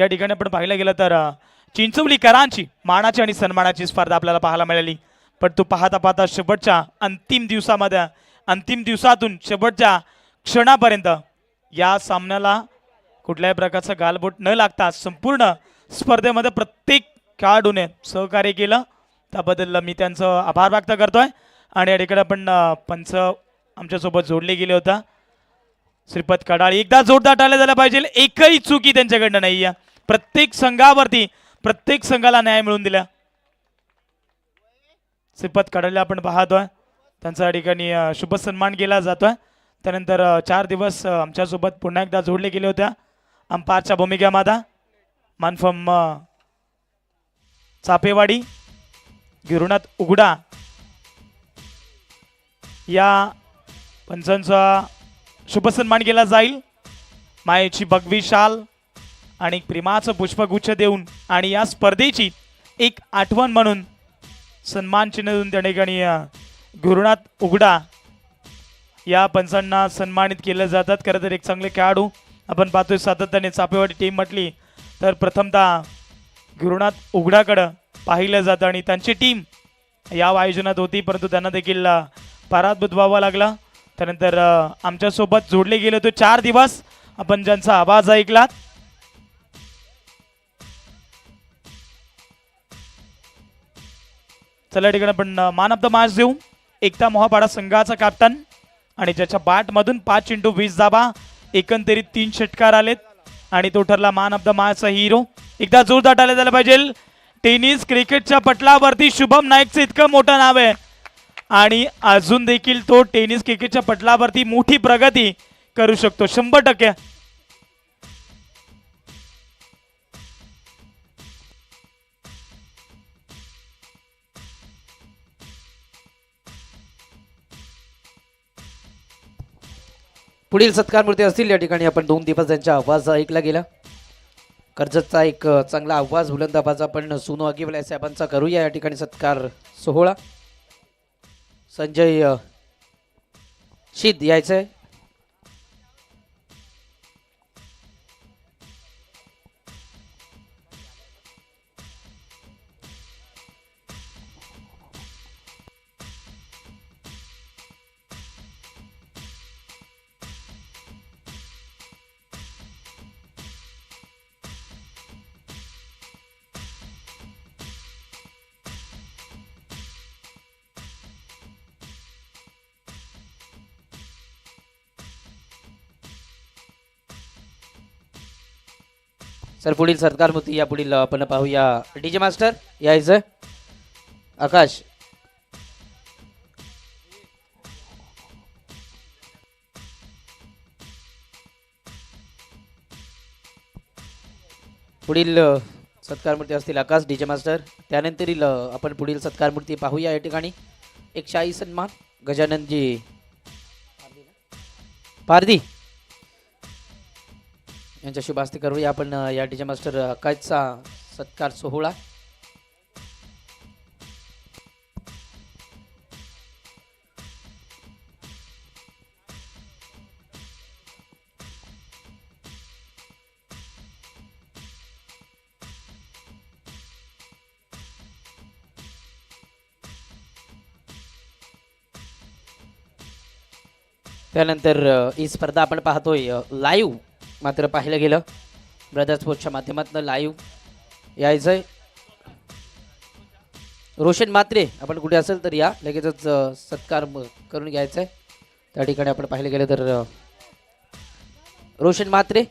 या ठिकाणी आपण पाहायला गेलं तर चिंचवली चिंचवलीकरांची मानाची आणि सन्मानाची स्पर्धा आपल्याला पाहायला मिळाली. पण तो पाहता पाहता शेवटच्या अंतिम दिवसामध्ये अंतिम दिवसातून शेवटच्या क्षणापर्यंत या सामन्याला कुठल्याही प्रकारचं गालबोट न लागता संपूर्ण स्पर्धेमध्ये प्रत्येक खेळाडूने सहकार्य केलं. त्याबद्दल मी त्यांचं आभार व्यक्त करतोय. आणि या ठिकाणी आपण पंच आमच्यासोबत जोडले गेले होता. श्रीपद कडाळी एकदा जोरदार टाळल्या झाल्या पाहिजे. एकही चुकी त्यांच्याकडनं नाही आहे प्रत्येक संघावरती प्रत्येक संघाला न्याय मिळवून दिला. सिपत कडाळीला आपण पाहतोय त्यांचा ठिकाणी शुभ सन्मान केला जातोय त्यानंतर चार दिवस आमच्यासोबत पुन्हा एकदा जोडले गेले होत्या अंपारच्या मादा मानफम चापेवाडी गिरुनाथ उघडा या पंचांचा शुभसन्मान केला जाईल. मायेची भगवी शाल आणि प्रेमाचं पुष्पगुच्छ देऊन आणि या स्पर्धेची एक आठवण म्हणून सन्मान चिन्ह देऊन त्या ठिकाणी गुरुनाथ उघडा या पंचांना सन्मानित केलं जातात. खरं तर एक चांगले खेळाडू आपण पाहतोय सातत्याने चापेवाडी टीम म्हटली तर प्रथमतः गुरुनाथ उघडाकडं पाहिलं जातं आणि त्यांची टीम या आयोजनात होती परंतु त्यांना देखील पराभूत व्हावा लागला. त्यानंतर आमच्यासोबत जोडले गेले होते चार दिवस. आपण ज्यांचा आवाज ऐकलात चला ठिकाणी आपण मान ऑफ द मॅच देऊ. एकता मोहापाडा संघाचा कॅप्टन आणि ज्याच्या बॅटमधून पाच इंटू वीस दाबा. एकंदरीत तीन षटकार आलेत. आणि तो ठरला मान ऑफ द मॅचचा हिरो एकदा जोरदार टाळल्या झाला पाहिजे. टेनिस क्रिकेटच्या पटलावरती शुभम नाईकचं इतकं मोठं नाव आहे. आणि अजून देखील तो टेनिस क्रिकेटच्या पटलावरती मोठी प्रगती करू शकतो. शंभर टक्के. पुढील सत्कारमूर्ती असतील या ठिकाणी. आपण दोन दिवस त्यांचा आवाज ऐकला गेला. कर्जतचा एक चांगला आवाज बुलंद आपण सुनो अगिवल्या साहेबांचा करूया या ठिकाणी सत्कार सोहळा. संजय शीत यायचं आहे सर पुढील सत्कार मूर्ती या पुढील आपण पाहूया. डीजे मास्टर यायचं आकाश. पुढील सत्कार मूर्ती असतील आकाश डीजे मास्टर. त्यानंतरील आपण पुढील सत्कारमूर्ती पाहूया या ठिकाणी. एक शाही सन्मान गजाननजी. पारदी यांच्या शुभ करूया. आपण या डीजे मास्टर आकाशचा सत्कार सोहळा. त्यानंतर ही स्पर्धा आपण पाहतोय लाईव्ह मात्र पाहिलं गेलं ब्रदर्स स्पोर्ट्सच्या माध्यमातून लाईव्ह यायचंय. रोशन मात्रे आपण कुठे असेल तर या. लगेचच सत्कार करून घ्यायचा आहे त्या ठिकाणी आपण पाहिलं गेलं तर रोशन मात्रे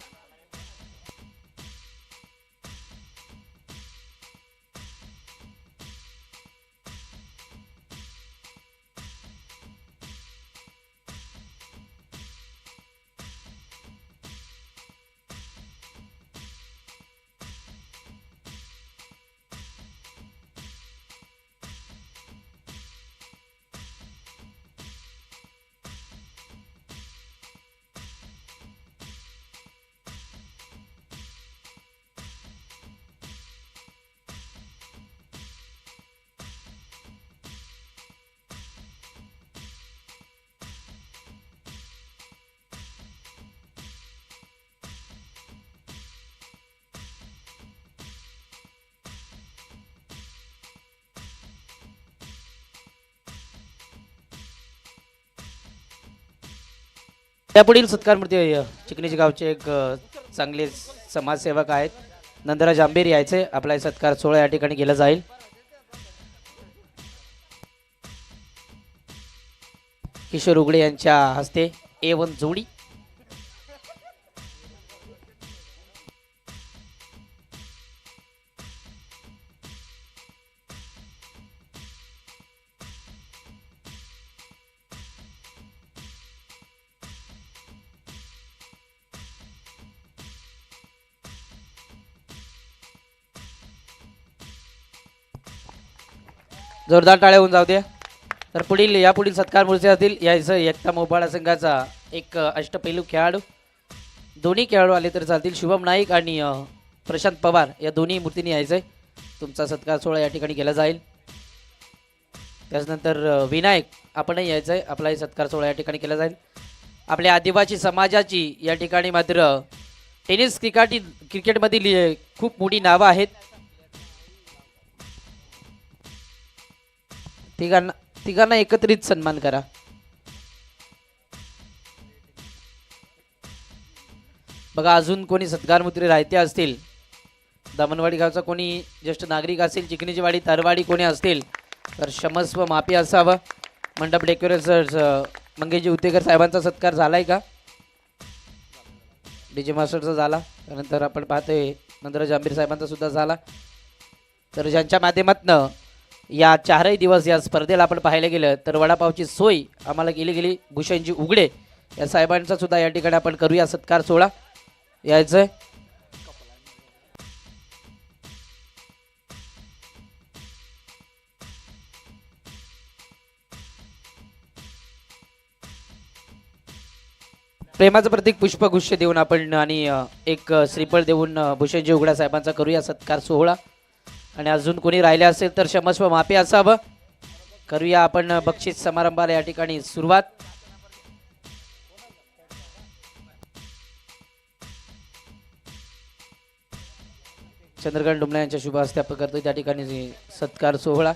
त्यापुढील सत्कारमूर्ती अ, चिकणीचे गावचे एक चांगले समाजसेवक आहेत. नंदराज आंबेर यायचे. आपला हे सत्कार सोहळा या ठिकाणी केला जाईल. किशोर उगडे यांच्या हस्ते ए वन जोडी. जोरदार टाळ्या होऊन जाऊ द्या तर पुढील या पुढील सत्कार मूर्ती असतील यायचं एकता मोबाळा संघाचा एक अष्टपैलू खेळाडू. दोन्ही खेळाडू आले तर चालतील. शुभम नाईक आणि प्रशांत पवार या दोन्ही मूर्तींनी यायचं. आहे तुमचा सत्कार सोहळा या ठिकाणी केला जाईल. त्याच्यानंतर विनायक आपणही यायचं. आहे आपलाही सत्कार सोहळा या ठिकाणी केला जाईल. आपल्या आदिवासी समाजाची या ठिकाणी मात्र टेनिस क्रिकेटी क्रिकेटमधील खूप मोठी नावं आहेत. तिघांना तिघांना एकत्रित सन्मान करा. बघा अजून कोणी सत्कार मुत्री राहते असतील? दामनवाडी गावचा कोणी ज्येष्ठ नागरिक असेल चिकणीची वाडी तरवाडी कोणी असतील? तर क्षमस्व माफी असावं. मंडप डेकोरेटर्स मंगेशजी उतेकर साहेबांचा सत्कार झालाय का? डी जे मास्टरचा झाला. त्यानंतर आपण पाहतोय नंतर जांभीर साहेबांचा सुद्धा झाला. तर ज्यांच्या माध्यमातनं या चारही दिवस या स्पर्धेला आपण पाहायला गेलं तर वडापावची सोय आम्हाला केली गेली भूषणजी उघडे या साहेबांचा सुद्धा या ठिकाणी आपण करूया सत्कार सोहळा. यायचं प्रेमाचं प्रतीक पुष्पगुच्छ देऊन आपण आणि एक श्रीफळ देऊन भूषणजी उघडा साहेबांचा करूया सत्कार सोहळा. आणि अजून कोणी राहिले असेल तर क्षमस्व माफी असावं. करूया आपण बक्षीस समारंभाला या ठिकाणी सुरुवात. चंद्रकांत डुमला यांच्या शुभ हस्ते आपण करतोय त्या ठिकाणी सत्कार सोहळा.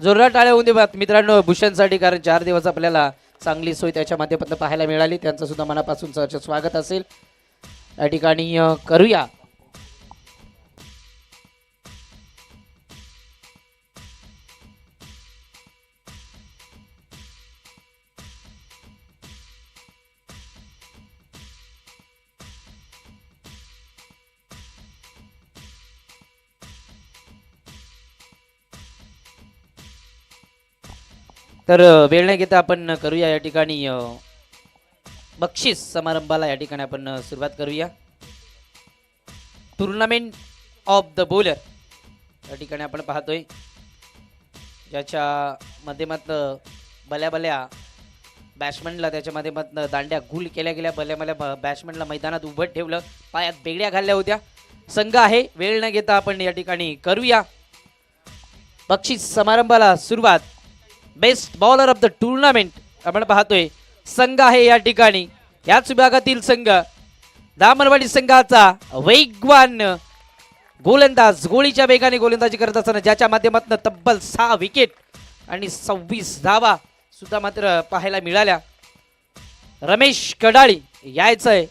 जोरदार टाळ्या होऊन दे मित्रांनो भूषणसाठी कारण चार दिवस आपल्याला चांगली सोय त्याच्या माध्यमातून पाहायला मिळाली. त्यांचं सुद्धा मनापासून स्वागत असेल. या ठिकाणी करूया. तर वेळ नाही घेता आपण करूया या ठिकाणी बक्षीस समारंभाला या ठिकाणी आपण सुरुवात करूया. टुर्नामेंट ऑफ द बोलर या ठिकाणी आपण पाहतोय. ज्याच्या माध्यमातनं भल्या भल्या बॅट्समनला त्याच्या माध्यमातनं दांड्या गुल केल्या गेल्या भल्या भल्या बॅट्समनला मैदानात उभं ठेवलं पायात बेगड्या घालल्या होत्या. संघ आहे वेळ न घेता आपण या ठिकाणी करूया. बक्षीस समारंभाला सुरुवात. Best bowler of the tournament आपण पाहतोय. संघ आहे या ठिकाणी. याच विभागातील संघ दामनवाडी संघाचा वेगवान गोलंदाज गोळीच्या वेगाने गोलंदाजी करत असताना ज्याच्या माध्यमातून तब्बल सहा विकेट आणि सव्वीस धावा सुद्धा मात्र पाहायला मिळाल्या. रमेश कडाळी यायचंय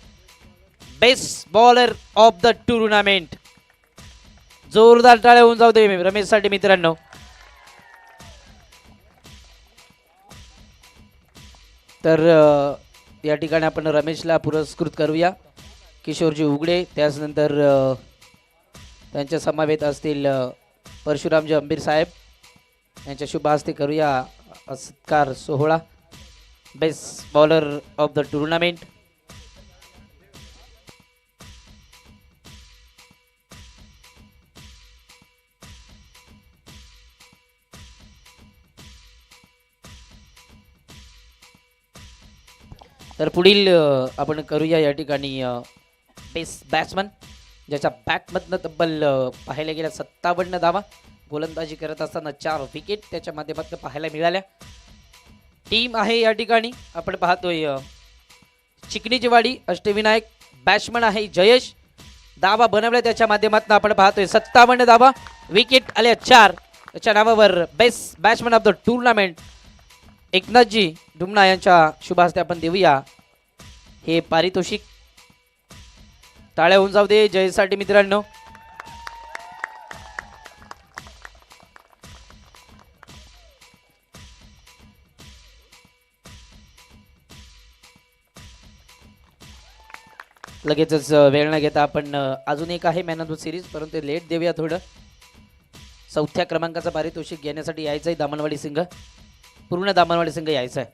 best bowler of the tournament जोरदार टाळ्या होऊन जाऊ दे रमेशसाठी मित्रांनो. तर या ठिकाणी आपण रमेशला पुरस्कृत करूया. किशोरजी उघडे त्याचनंतर त्यांच्या समावेत असतील परशुरामजी अंबीर साहेब. यांच्या शुभ हस्ते करूया सत्कार सोहळा. Best bowler of the tournament तर पुढील आपण करूया या ठिकाणी बेस बॅट्समन ज्याच्या बॅटमधनं तब्बल पाहायला गेल्या सत्तावन्न धावा. गोलंदाजी करत असताना चार विकेट त्याच्या माध्यमातून पाहायला मिळाल्या. टीम आहे या ठिकाणी. आपण पाहतोय अ, चिकणीची वाडी अष्टविनायक बॅट्समन आहे जयेश. दावा बनवल्या त्याच्या माध्यमातून आपण पाहतोय सत्तावन्न दावा विकेट आल्या चार. त्याच्या नावावर best batsman of the tournament Eknathji Dumna यांच्या शुभ हस्ते आपण देऊया. हे पारितोषिक टाळ्या होऊन जाऊ दे जयसाठी मित्रांनो. लगेचच वेळ न घेता आपण अजून एक आहे मॅन ऑफ द सिरीज परंतु लेट देऊया थोडं. चौथ्या क्रमांकाचं पारितोषिक घेण्यासाठी यायचं आहे दामनवाडी सिंग पूर्ण दामनवाडी संघ यायचा आहे.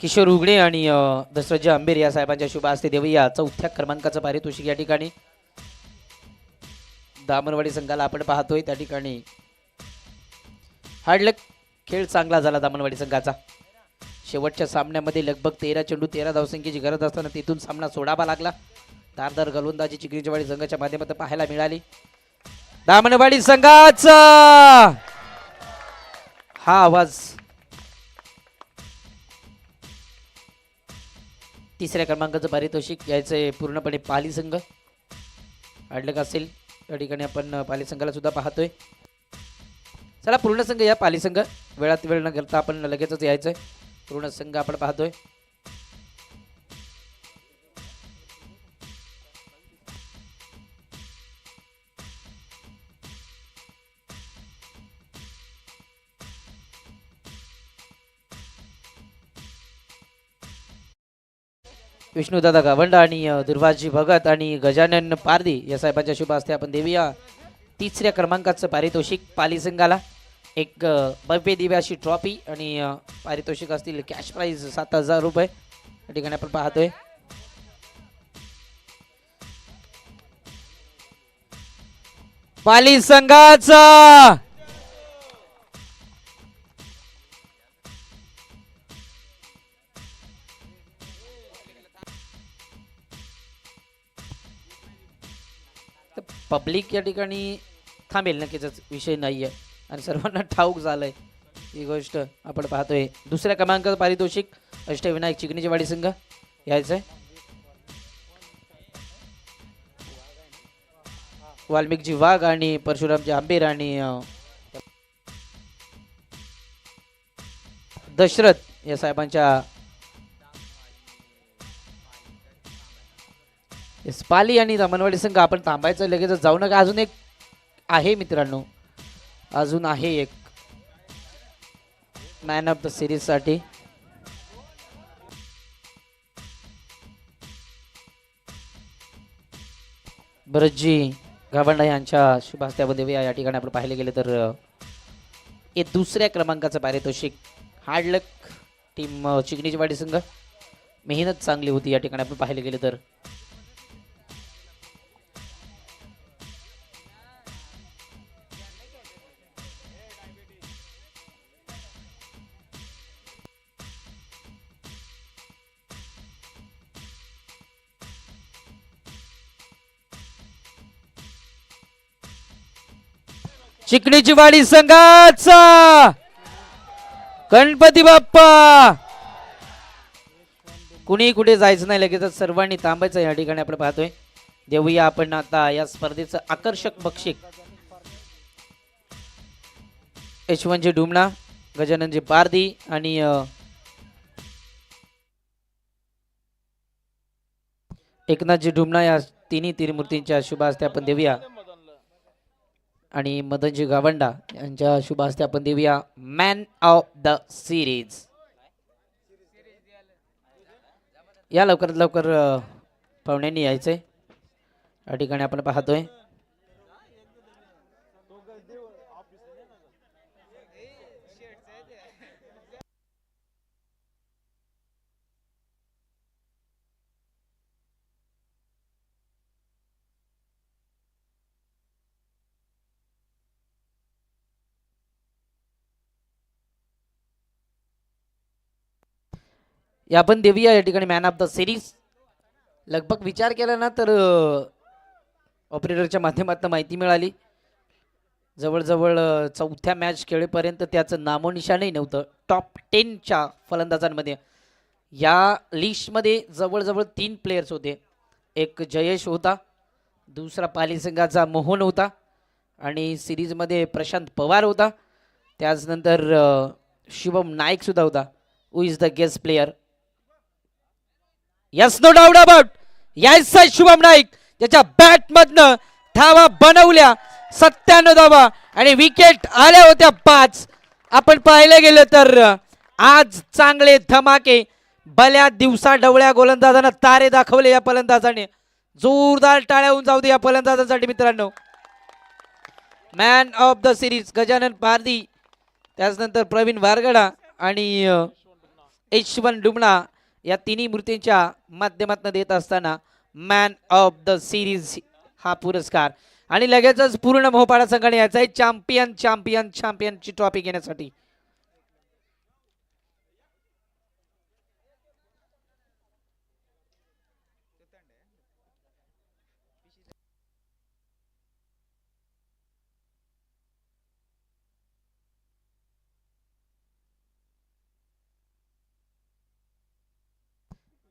किशोर उगडे आणि अ, आंबेर या साहेबांच्या शुभ हस्ते देवी चौथ्या क्रमांकाचं पारितोषिक या ठिकाणी दामनवाडी संघाला आपण पाहतोय त्या ठिकाणी. हार्डलक खेळ चांगला झाला दामनवाडी संघाचा. शेवटच्या सामन्यामध्ये लगभग तेरा चेंडू तेरा धावसंख्येची गरज असताना तिथून सामना सोडावा लागला. धारदार गोलंदाजी चिखलीचीवाडी संघाच्या माध्यमातून पाहायला मिळाली. दामनवाडी संघाचा हा आवाज तिसऱ्या क्रमांकाचं पारितोषिक यायचं पूर्णपणे पाली संघ. अडलक असेल. त्या ठिकाणी आपण अ, पाली संघाला सुद्धा पाहतोय. चला पूर्ण संघ या पाली संघ. वेळात वेळ न करता आपण लगेचच यायचंय. पूर्ण संघ आपण पाहतोय. विष्णुदादा गावंडा आणि दुर्वाजी भगत आणि गजानन पारदी या साहेबांच्या शुभ हस्ते आपण देऊया तिसऱ्या क्रमांकाचं पारितोषिक पाली संघाला एक अ, भव्य दिव्याची ट्रॉफी आणि पारितोषिक असतील कॅश प्राईज सात हजार रुपये. या ठिकाणी आपण पाहतोय. पाली संघाचा पब्लिक या ठिकाणी थांबेल नक्कीच विषय नाही आहे आणि सर्वांना ठाऊक झालंय ही गोष्ट आपण पाहतोय. दुसऱ्या क्रमांकाचं पारितोषिक अष्टविनायक चिकणीची वाडी संघ यायचंय. वाल्मिकजी वाघ आणि परशुरामजी आंबेर आणि दशरथ या साहेबांच्या पाली आणि रमणवाडी संघ आपण थांबायचं लगेच जाऊ नका. अजून एक आहे मित्रांनो. अजून आहे एक मॅन ऑफ द सिरीजसाठी. भरतजी गावंडा यांच्या शुभ हस्त्यामध्ये या ठिकाणी आपण पाहिले गेले तर हे दुसऱ्या क्रमांकाचं पारितोषिक हार्डलक टीम चिकणीची वाडी संघ. मेहनत चांगली होती या ठिकाणी आपण पाहिले गेले तर. चिकणीची वाडी संघाचा. गणपती बाप्पा. कुणी कुठे जायचं नाही लगेच सर्वांनी थांबायचं या ठिकाणी आपण पाहतोय. देऊया आपण आता या स्पर्धेचं आकर्षक बक्षीक यशवंतजी डुमणा गजाननजी पारदी आणि एकनाथजी डुमणा या तिन्ही तीरमूर्तींच्या शुभ आपण देऊया. आणि मदनजी गावंडा यांच्या शुभ हस्ते आपण देऊया मॅन ऑफ द सिरीज या लवकरात लवकर पाहुण्यांनी यायचंय. या ठिकाणी आपण पाहतोय. या पण देऊया या ठिकाणी मॅन ऑफ द सिरीज लगभग विचार केला ना तर ऑपरेटरच्या माध्यमातून माहिती मिळाली. जवळजवळ चौथ्या मॅच खेळेपर्यंत त्याचं नामोनिशाणही नव्हतं. टॉप टेनच्या फलंदाजांमध्ये. या लिस्टमध्ये जवळजवळ तीन प्लेयर्स होते. एक जयेश होता दुसरा पालीसंघाचा मोहन होता आणि सिरीजमध्ये प्रशांत पवार होता. त्याचनंतर शिवम नाईकसुद्धा होता who is the guest player yes no doubt about यायचा शुभम नाईक त्याच्या बॅटमधनं धावा बनवल्या. सत्त्याण्णव धावा आणि विकेट आल्या होत्या पाच. आपण पाहायला गेलं तर आज चांगले धमाके. बल्या दिवसा डवळ्या गोलंदाजांना तारे दाखवले या फलंदाजाने. जोरदार टाळ्या होऊन जाऊ दे या फलंदाजांसाठी मित्रांनो. Man of the series Gajanan Pardi त्याचनंतर प्रवीण वारगडा आणि अ, यशवंत डुमणा या तिन्ही मूर्तींच्या माध्यमातून देत असताना मॅन ऑफ द सिरीज हा पुरस्कार. आणि लगेचच पूर्ण मोहपाडा संघाने यायचा आहे चॅम्पियन चॅम्पियन चॅम्पियनची ट्रॉफी घेण्यासाठी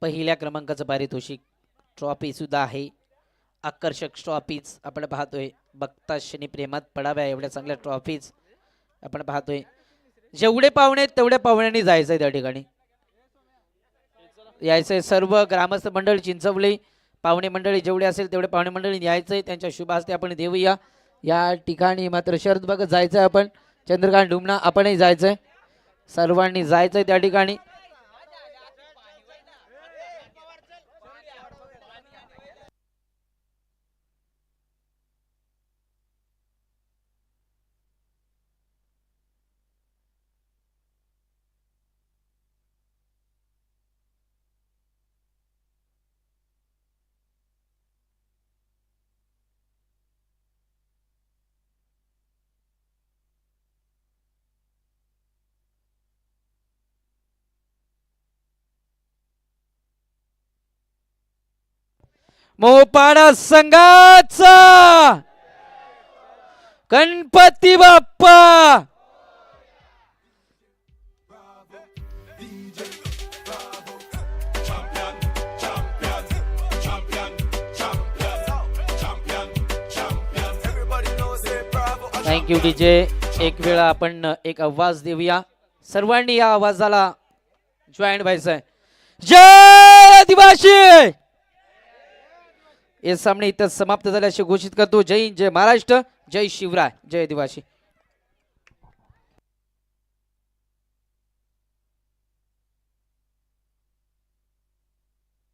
पहिल्या क्रमांकाचं पारितोषिक ट्रॉफी सुद्धा आहे. आकर्षक ट्रॉफीज आपण पाहतोय. बघता शनी प्रेमात पडाव्या एवढ्या चांगल्या ट्रॉफीज आपण पाहतोय. जेवढे पाहुणे आहेत तेवढ्या पाहुण्यांनी जायचं आहे त्या ठिकाणी. यायचंय सर्व ग्रामस्थ मंडळ चिंचवले. पाहुणे मंडळी जेवढे असेल तेवढे पाहुणे मंडळी यायचंय. त्यांच्या शुभ हस्ते आपण देऊया. या ठिकाणी मात्र शरद बघत जायचंय आपण. चंद्रकांत डुमना आपणही जायचंय. सर्वांनी जायचंय त्या ठिकाणी. मोपाडा संघाचा. गणपती बाप्पा. थँक्यू डीजे एक वेळा आपण एक आवाज देऊया. सर्वांनी या आवाजाला जॉईन व्हायचंय. जय आदिवासी! हे सामने इथं समाप्त झाल्याचे घोषित करतो जय हिंद जय महाराष्ट्र जय शिवराय जय दिवाशी